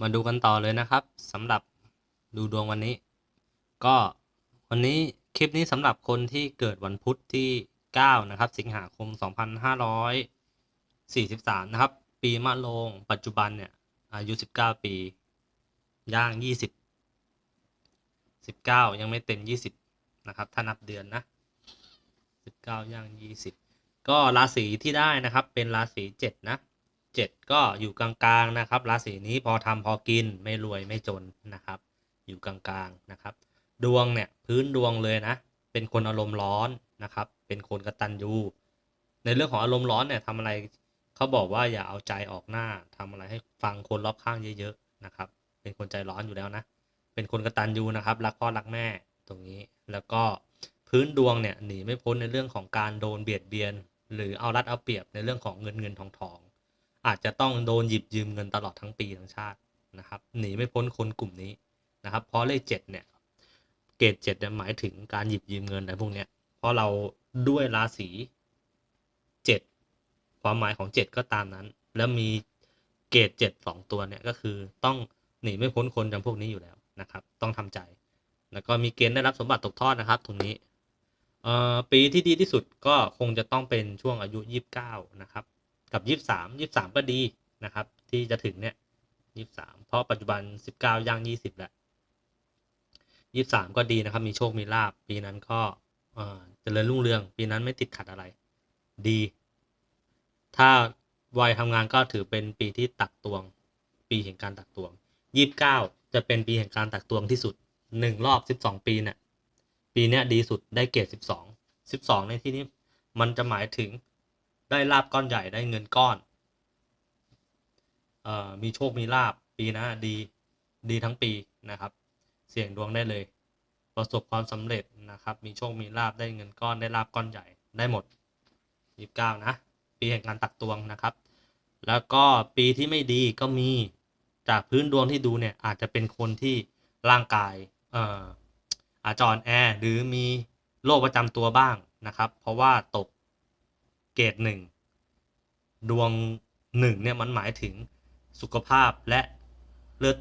มาดูกันต่อเลยนะครับสำหรับดูดวงวันนี้ ก็วันนี้คลิปนี้สำหรับคนที่เกิดวันพุธที่ 9 นะครับ สิงหาคม 2543 นะครับ ปีมะโรงปัจจุบันเนี่ย อายุ 19 ปี ย่าง 20 19 ยังไม่เต็ม 20 นะครับ ถ้านับเดือนนะ 19 ย่าง 20 ก็ราศีที่ได้นะครับเป็นราศี 7 นะ 7 ก็อยู่กลางๆนะครับ ราศีนี้พอทำพอกินไม่รวยไม่จนนะครับ อยู่กลางๆนะครับ ดวงเนี่ยพื้นดวงเลยนะ เป็นคนอารมณ์ร้อนนะครับ เป็นคนกระตันยูในเรื่องของอารมณ์ร้อนเนี่ยทำอะไรเขาบอกว่าอย่าเอาใจออกหน้าทำอะไรให้ฟังคนรอบข้างเยอะๆนะครับ เป็นคนใจร้อนอยู่แล้วนะ เป็นคนกระตันยูนะครับรักพ่อรักแม่ตรงนี้แล้วก็พื้นดวงเนี่ยหนีไม่พ้นในเรื่องของการโดนเบียดเบียน หรือเอารัดเอาเปรียบในเรื่องของเงินเงินทองทอง อาจจะต้องโดนหยิบยืมเงินตลอดทั้งปีทั้งชาตินะครับหนีไม่พ้นคนกลุ่มนี้นะครับ เพราะเลขเจ็ดเนี่ยเกรดเจ็ดเนี่ยหมายถึงการหยิบยืมเงินอะไรพวกเนี้ยเพราะเราด้วยราศีเจ็ดความหมายของเจ็ดก็ตามนั้น แล้วมีเกรดเจ็ดสองตัวเนี่ยก็คือต้องหนีไม่พ้นคนจำพวกนี้อยู่แล้วนะครับ ต้องทำใจ แล้วก็มีเกณฑ์ได้รับสมบัติตกทอดนะครับ ตรงนี้เออปีที่ดีที่สุดก็คงจะต้องเป็นช่วงอายุยี่สิบเก้านะครับ กับยี่สามยี่สามก็ดีนะครับ ที่จะถึงเนี่ยยี่สามเพราะปัจจุบันสิบเก้าย่างยี่สิบแล้วยี่สามก็ดีนะครับ มีโชคมีลาบปีนั้นก็เจริญรุ่งเรือง ปีนั้นไม่ติดขัดอะไร ดี ถ้าวัยทำงานก็ถือเป็นปีที่ตักตวง ปีแห่งการตักตวงยี่บเก้าจะเป็นปีแห่งการตักตวงที่สุดหนึ่งรอบสิบสองปีเนี่ยปีเนี้ยดีสุดได้เกรดสิบสองสิบสองในที่นี้มันจะหมายถึง ได้ลาบก้อนใหญ่ได้เงินก้อนเอ่อมีโชคมีลาบปีหนะดีดีทั้งปีนะครับ เสี่ยงดวงได้เลย ประสบความสำเร็จนะครับ มีโชคมีลาบได้เงินก้อนได้ลาบก้อนใหญ่ได้หมดยี่สิบเก้านะ ปีแห่งการตักตวงนะครับ แล้วก็ปีที่ไม่ดีก็มีจากพื้นดวงที่ดูเนี่ยอาจจะเป็นคนที่ร่างกายเอ่ออาจจะอ่อนแอหรือมีโรคประจำตัวบ้างนะครับ เพราะว่าตก เกรดหนึ่งดวงหนึ่งเนี่ยมันหมายถึงสุขภาพและเลือด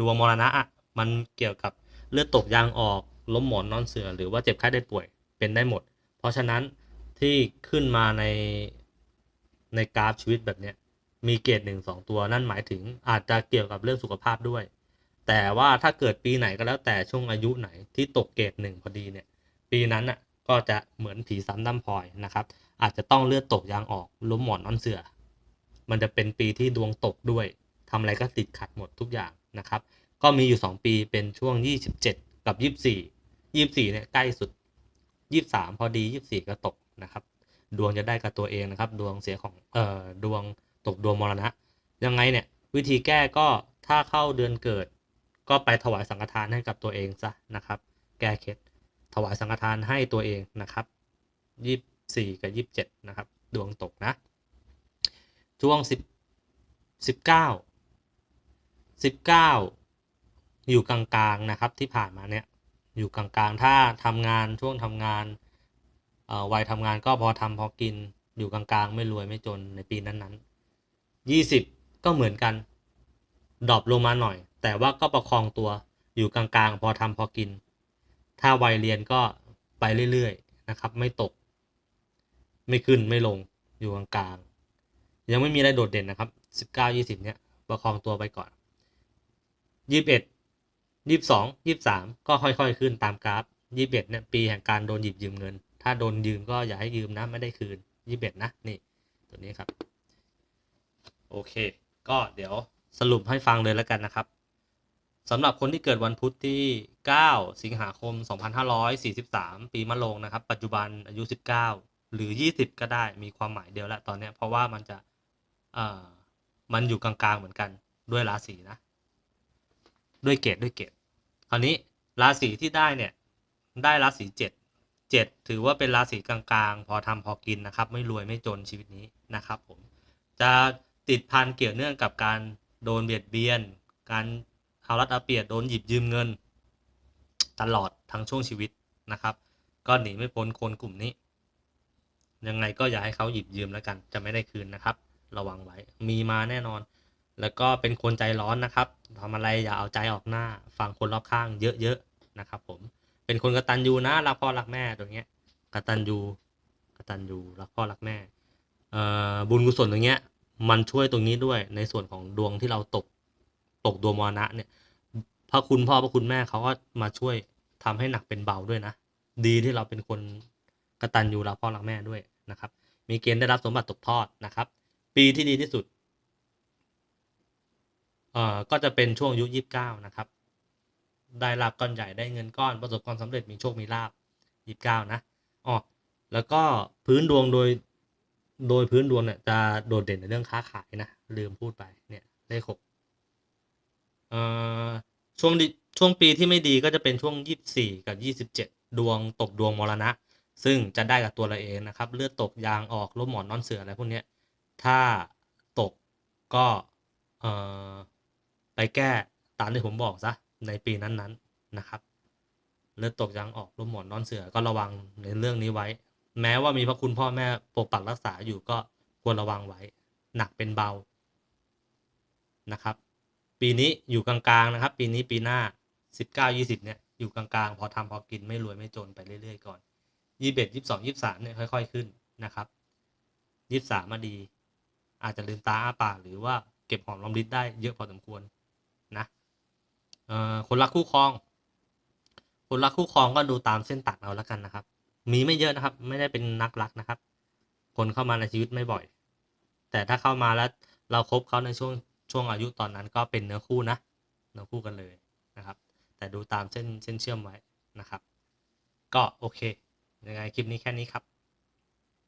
ดวงมรณะอะมันเกี่ยวกับเลือดตกยางออกล้มหมอนนอนเสือหรือว่าเจ็บไข้ได้ป่วยเป็นได้หมด เพราะฉะนั้นที่ขึ้นมาในในกราฟชีวิตแบบเนี้ยมีเกรดหนึ่งสองตัวนั่นหมายถึงอาจจะเกี่ยวกับเรื่องสุขภาพด้วย แต่ว่าถ้าเกิดปีไหนก็แล้วแต่ช่วงอายุไหนที่ตกเกรดหนึ่งพอดีเนี่ยปีนั้นน่ะก็จะเหมือนผีซ้ำดำพลอยนะครับ อาจจะต้องเลือดตกยางออกล้มหมอนนอนเสือ มันจะเป็นปีที่ดวงตกด้วยทำอะไรก็ติดขัดหมดทุกอย่างนะครับ ก็มีอยู่ 2 ปีเป็นช่วง 27 กับ 24 24เนี่ยใกล้สุด 23 พอดี 24 ก็ตกนะครับ ดวงจะได้กับตัวเองนะครับ ดวงเสียของเอ่อดวงตกดวงมรณะ ยังไงเนี่ยวิธีแก้ก็ถ้าเข้าเดือนเกิด ก็ไปถวายสังฆทานให้กับตัวเองซะนะครับ แก้เคล็ดถวายสังฆทานให้ตัวเองนะครับยี่ สี่กับยี่สิบเจ็ดนะครับ ดวงตกนะ ช่วงสิบสิบเก้าสิบเก้าอยู่กลางๆนะครับที่ผ่านมาเนี่ย อยู่กลางๆ ถ้าทำงานช่วงทำงานวัยทำงานก็พอทำพอกินอยู่กลางๆ ไม่รวยไม่จนในปีนั้นๆยี่สิบก็เหมือนกันดรอปลงมาหน่อย แต่ว่าก็ประคองตัวอยู่กลางๆ พอทำพอกิน ถ้าวัยเรียนก็ไปเรื่อยๆนะครับ ไม่ตก ไม่ขึ้นไม่ลงอยู่กลางๆยังไม่มีอะไรโดดเด่นนะครับสิบเก้ายี่สิบเนี้ยประคองตัวไปก่อนยี่สิบเอ็ดยี่สิบสองยี่สิบสามก็ค่อยๆ ขึ้นตามกราฟยี่สิบเอ็ดเนี่ยปีแห่งการโดนหยิบยืมเงิน ถ้าโดนยืมก็อย่าให้ยืมนะไม่ได้คืนยี่สิบเอ็ดนะนี่ตัวนี้ครับ โอเค ก็เดี๋ยวสรุปให้ฟังเลยแล้วกันนะครับสำหรับคนที่เกิดวันพุธที่ 9 สิงหาคม 2543 ปีมะโรงนะครับ ปัจจุบันอายุ 19 หรือ 20 ก็ได้มีความหมายเดียวแล้วตอนนี้เพราะว่ามันจะเอ่อมันอยู่กลางๆเหมือนกันด้วยราศีนะ ด้วยเกรดด้วยเกรดคราวนี้ราศีที่ได้เนี่ยได้ราศีเจ็ดเจ็ดถือว่าเป็นราศีกลางๆ พอทำพอกินนะครับ ไม่รวยไม่จนชีวิตนี้นะครับผมจะติดพันเกี่ยวเนื่องกับการโดนเบียดเบียน การเอารัดเอาเปรียบโดนหยิบยืมเงิน ตลอดทั้งช่วงชีวิตนะครับ ก็หนีไม่พ้นคนกลุ่มนี้ ยังไงก็อย่าให้เขาหยิบยืมแล้วกัน จะไม่ได้คืนนะครับ ระวังไว้ มีมาแน่นอน แล้วก็เป็นคนใจร้อนนะครับทำอะไรอย่าเอาใจออกหน้า ฟังคนรอบข้างเยอะๆนะครับ ผม เป็นคนกระตัญญูนะ รักพ่อรักแม่ตรงเนี้ยกระตัญญูกระตัญญูรักพ่อรักแม่เอ่อบุญกุศลตรงเนี้ย มันช่วยตรงนี้ด้วยในส่วนของดวงที่เราตกตกดวงมรณะเนี่ย พระคุณพ่อพระคุณแม่เขาก็มาช่วยทำให้หนักเป็นเบาด้วยนะ ดีที่เราเป็นคนกระตัญญูรักพ่อรักแม่ด้วย นะครับ มีเกณฑ์ได้รับสมบัติตกทอดนะครับ ปีที่ดีที่สุดเอ่อก็จะเป็นช่วงอายุยี่สิบเก้านะครับ ได้ลาบก้อนใหญ่ได้เงินก้อนประสบความสำเร็จมีโชคมีลาบยี่สิบเก้านะอ๋อแล้วก็พื้นดวงโดยโดยพื้นดวงเนี่ยจะโดดเด่นในเรื่องค้าขายนะลืมพูดไปเนี่ยเลขหกเอ่อช่วงดีช่วงปีที่ไม่ดีก็จะเป็นช่วงยี่สี่กับยี่สิบเจ็ดดวงตกดวงมรณะ ซึ่งจะได้กับตัวเราเองนะครับ เลือดตกยางออกลบหมอนนอนเสืออะไรพวกนี้ถ้าตกก็เอ่อไปแก้ตามที่ผมบอกซะในปีนั้นๆนะครับ เลือดตกยางออกลบหมอนนอนเสือก็ระวังในเรื่องนี้ไว้ แม้ว่ามีพระคุณพ่อแม่ปกปักรักษาอยู่ก็ควรระวังไว้ หนักเป็นเบานะครับ ปีนี้อยู่กลางๆนะครับ ปีนี้ปีหน้าสิบเก้ายี่สิบเนี่ยอยู่กลางๆ พอทำพอกินไม่รวยไม่จนไปเรื่อยๆก่อน ยี่สิบเอ็ดยี่สิบสองยี่สิบสามเนี่ยค่อย ๆ ขึ้นนะครับยี่สิบสามมาดี อาจจะลืมตาอ้าปากหรือว่าเก็บหอมรอมริบได้เยอะพอสมควรนะคนรักคู่ครอง คนรักคู่ครองก็ดูตามเส้นตัดเอาแล้วกันนะครับ มีไม่เยอะนะครับ ไม่ได้เป็นนักรักนะครับ คนเข้ามาในชีวิตไม่บ่อย แต่ถ้าเข้ามาแล้วเราคบเขาในช่วงช่วงอายุตอนนั้นก็เป็นเนื้อคู่นะเนื้อคู่กันเลยนะครับ แต่ดูตามเส้นเส้นเชื่อมไว้นะครับ ก็โอเค ยังไงคลิปนี้แค่นี้ครับ